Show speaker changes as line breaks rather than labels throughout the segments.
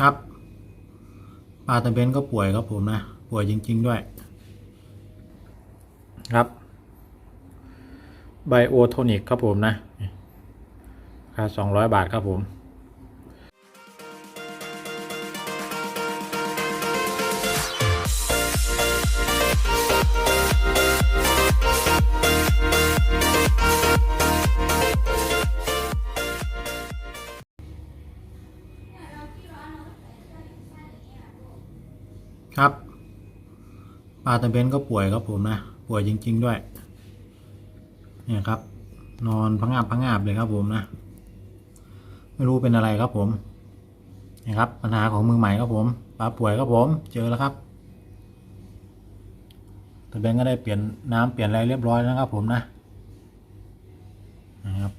ครับปลาตะเบนก็ป่วยครับผมนะ ป่วยจริง ๆ ด้วย ครับไบโอโทนิกครับผมนะราคาสองร้อยบาทครับผม ครับปลาตะเบนก็ป่วยครับผมนะ ป่วยจริง ๆ ด้วย เนี่ยครับ นอนพังงาบพังงาบเลยครับผมนะ ไม่รู้เป็นอะไรครับผมนี่ครับ ปัญหาของมือใหม่ครับผมปลาป่วยครับผม เจอแล้วครับตะเบนก็ได้เปลี่ยนน้ำเปลี่ยนอะไรเรียบร้อยแล้วครับผมนะนะครับ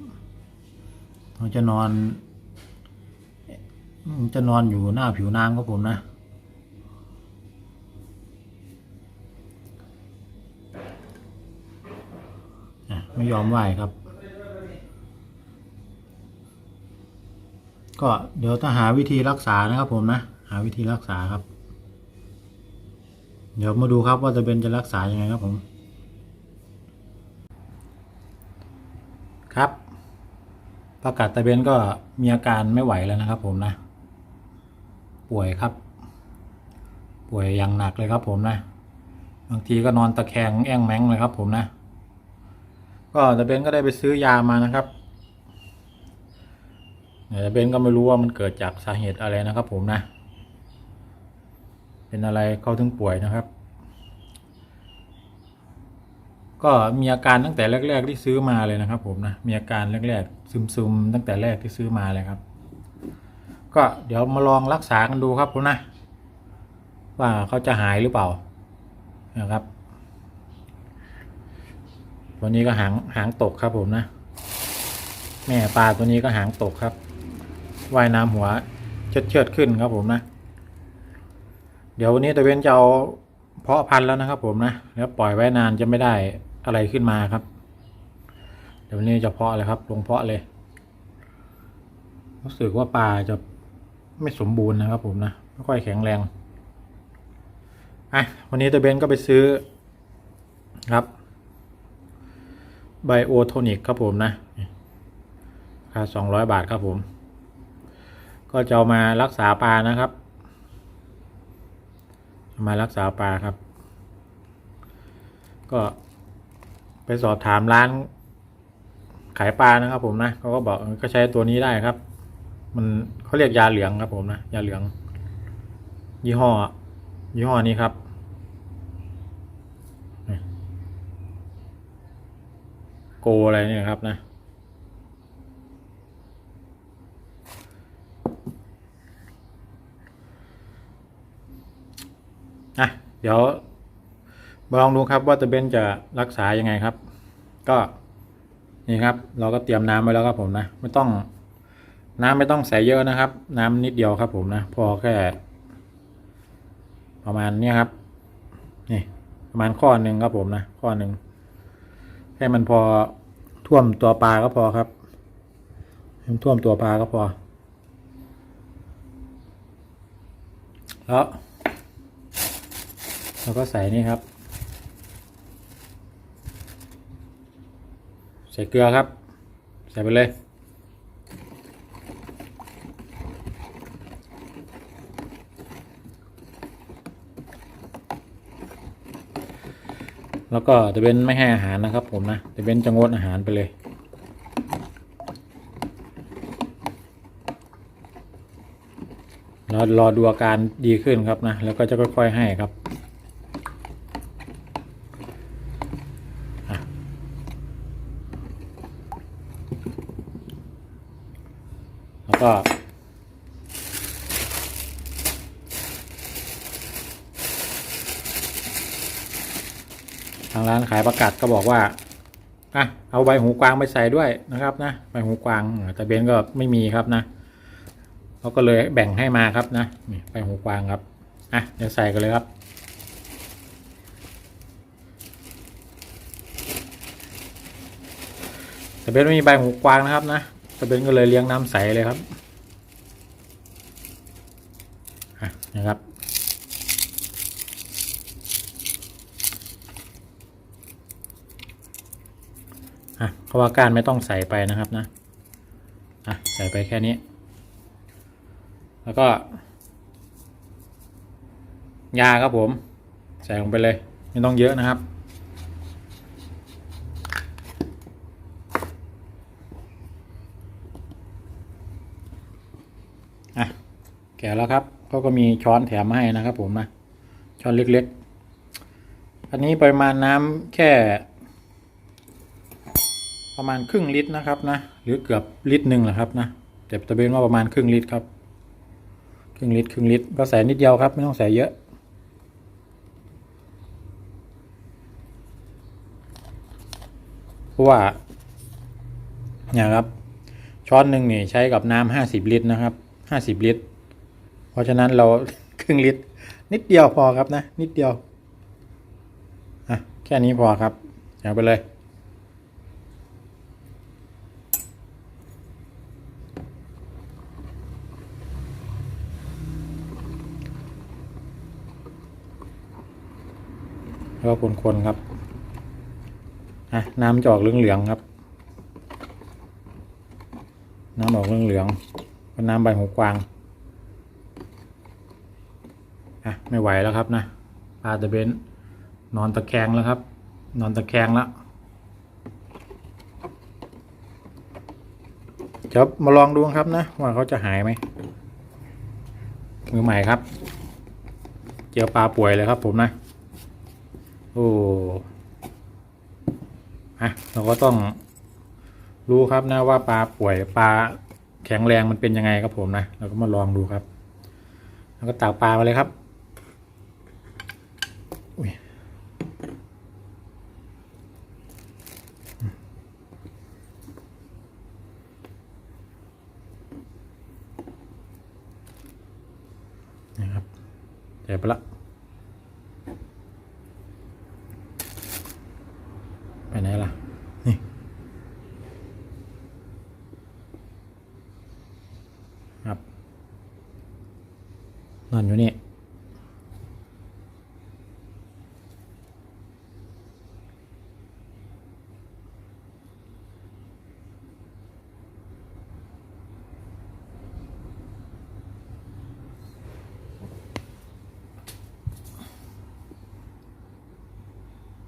เขาจะนอน จะนอนอยู่หน้าผิวน้ำครับผมนะ ไม่ยอมไหวครับ ก็เดี๋ยวต้องหาวิธีรักษานะครับผมนะ หาวิธีรักษาครับ เดี๋ยวมาดูครับว่าจะเป็นจะรักษายังไงครับผม ครับประกาศตะเบนก็มีอาการไม่ไหวแล้วนะครับผมนะ ป่วยครับ ป่วยอย่างหนักเลยครับผมนะ บางทีก็นอนตะแคงแอ่งแมงเลยครับผมนะ ก็ตะเบนก็ได้ไปซื้อยามานะครับแต่ตะเบนก็ไม่รู้ว่ามันเกิดจากสาเหตุอะไรนะครับ ผมนะ เป็นอะไรเขาถึงป่วยนะครับ ก็มีอาการตั้งแต่แรก ๆ ที่ซื้อมาเลยนะครับ ผมนะมีอาการแรก ๆ ซึมๆตั้งแต่แรกที่ซื้อมาเลยครับ ก็เดี๋ยวมาลองรักษากันดูครับผมนะว่าเขาจะหายหรือเปล่านะครับ ตัวนี้ก็หางหางตกครับผมนะ แม่ปลาตัวนี้ก็หางตกครับว่ายน้ำหัวเชิดเชิดขึ้นครับผมนะ เดี๋ยววันนี้ตะเวนจะเอาเพาะพันธุ์แล้วนะครับผมนะแล้วปล่อยไว้นานจะไม่ได้อะไรขึ้นมาครับ เดี๋ยววันนี้จะเพาะเลยครับ ลงเพาะเลย รู้สึกว่าปลาจะไม่สมบูรณ์นะครับผมนะไม่ค่อยแข็งแรงอะวันนี้ตะเบนก็ไปซื้อครับ ไบโอโทนิกครับผมนะราคาสองร้อยบาทครับผม ก็จะเอามารักษาปลานะครับ มารักษาปลาครับ ก็ไปสอบถามร้าน ขายปลานะครับผมนะเขาก็บอกก็ใช้ตัวนี้ได้ครับ มันเขาเรียกยาเหลืองครับผมนะ ยาเหลือง ยี่ห้อ ยี่ห้อนี้ครับ โกอะไรเนี่ยครับนะ อะ เดี๋ยวมาลองดูครับว่าตะเบนจะรักษายังไงครับ ก็นี่ครับ เราก็เตรียมน้ำไว้แล้วครับผมนะ ไม่ต้องน้ำไม่ต้องใส่เยอะนะครับ น้ำนิดเดียวครับผมนะ พอแค่ ประมาณนี้ครับ นี่ประมาณข้อหนึ่งครับผมนะ ข้อหนึ่ง ให้มันพอท่วมตัวปลาก็พอครับให้มันท่วมตัวปลาก็พอ แล้วเราก็ใส่นี่ครับ ใส่เกลือครับ ใส่ไปเลย แล้วก็จะเป็นไม่ให้อาหารนะครับ ผมนะจะเป็นจะงดอาหารไปเลย รอรอดูอาการดีขึ้นครับนะ แล้วก็จะค่อยๆให้ครับแล้วก็างร้านขายประกาศก็บอกว่าอะเอาใบหูกวางไปใส่ด้วยนะครับนะใบหูกวางแต่เบนก็ไม่มีครับนะเขาก็เลยแบ่งให้มาครับนะนี่ใบหูกวางครับอะเดี๋ยวใส่กันเลยครับแต่เบนไม่มีใบหูกวางนะครับนะแต่เบนก็เลยเลี้ยงน้ำใสเลยครับอะนะครับ อะเพราะว่าก้านไม่ต้องใส่ไปนะครับนะอะใส่ไปแค่นี้ แล้วก็ ยาครับผม ใส่ลงไปเลย ไม่ต้องเยอะนะครับอะแกะแล้วครับเขาก็มีช้อนแถมมาให้นะครับผมนะช้อนเล็กๆ อันนี้ปริมาณน้ำแค่ ประมาณครึ่งลิตรนะครับนะ หรือเกือบลิตรหนึ่งแหละครับนะแต่ตะเบนว่าประมาณครึ่งลิตรครับ ครึ่งลิตรครึ่งลิตรก็ใส่นิดเดียวครับ ไม่ต้องใส่เยอะ เพราะว่าเนี่ยครับ ช้อนหนึ่งนี่ใช้กับน้ำห้าสิบลิตรนะครับห้าสิบลิตร เพราะฉะนั้นเราครึ่งลิตร นิดเดียวพอครับนะ นิดเดียวอะแค่นี้พอครับเอาไปเลย แล้วก็คนๆครับอะน้ำจะออกเหลืองๆครับ น้ำออกเหลืองๆเป็นน้ำใบหูกวางอะไม่ไหวแล้วครับนะปลาตะเบนนอนตะแคงแล้วครับ นอนตะแคงแล้วเดี๋ยวมาลองดูครับนะว่าเขาจะหายไหมมือใหม่ครับ เจอปลาป่วยเลยครับผมนะ โอ้อะเราก็ต้องรู้ครับนะว่าปลาป่วยปลาแข็งแรงมันเป็นยังไงครับผมนะเราก็มาลองดูครับ แล้วก็ตักปลามาเลยครับอุ้ยนะครับเดี๋ยวไปละ ไหนล่ะ นี่ ครับ นอนอยู่นี่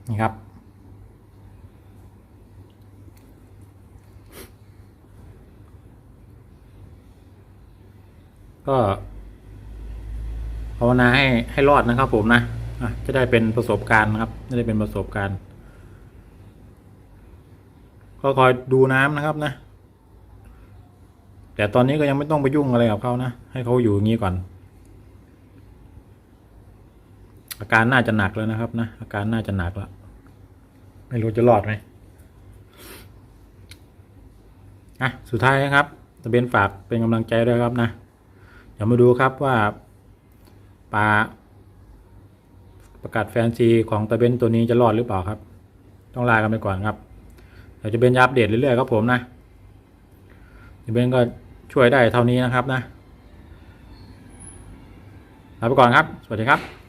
นี่ครับ ก็ภาวนาให้ให้รอดนะครับ ผมนะะจะได้เป็นประสบการณ์นะครับ จะได้เป็นประสบการณ์ ก็คอยดูน้ำนะครับนะ แต่ตอนนี้ก็ยังไม่ต้องไปยุ่งอะไรกับเขานะ ให้เขาอยู่อย่างนี้ก่อน อาการน่าจะหนักแล้วนะครับนะ อาการน่าจะหนักแล้ว ไม่รู้จะรอดไหมอะ สุดท้ายนะครับตะเบนฝากเป็นกำลังใจด้วยครับนะ เดี๋ยวมาดูครับว่าปลาประกาศแฟนซีของตะเบนตัวนี้จะรอดหรือเปล่าครับ ต้องลากันไปก่อนครับเดี๋ยวจะเป็นอัปเดตเรื่อยๆครับผมนะตะเบนก็ช่วยได้เท่านี้นะครับนะลาไปก่อนครับ สวัสดีครับ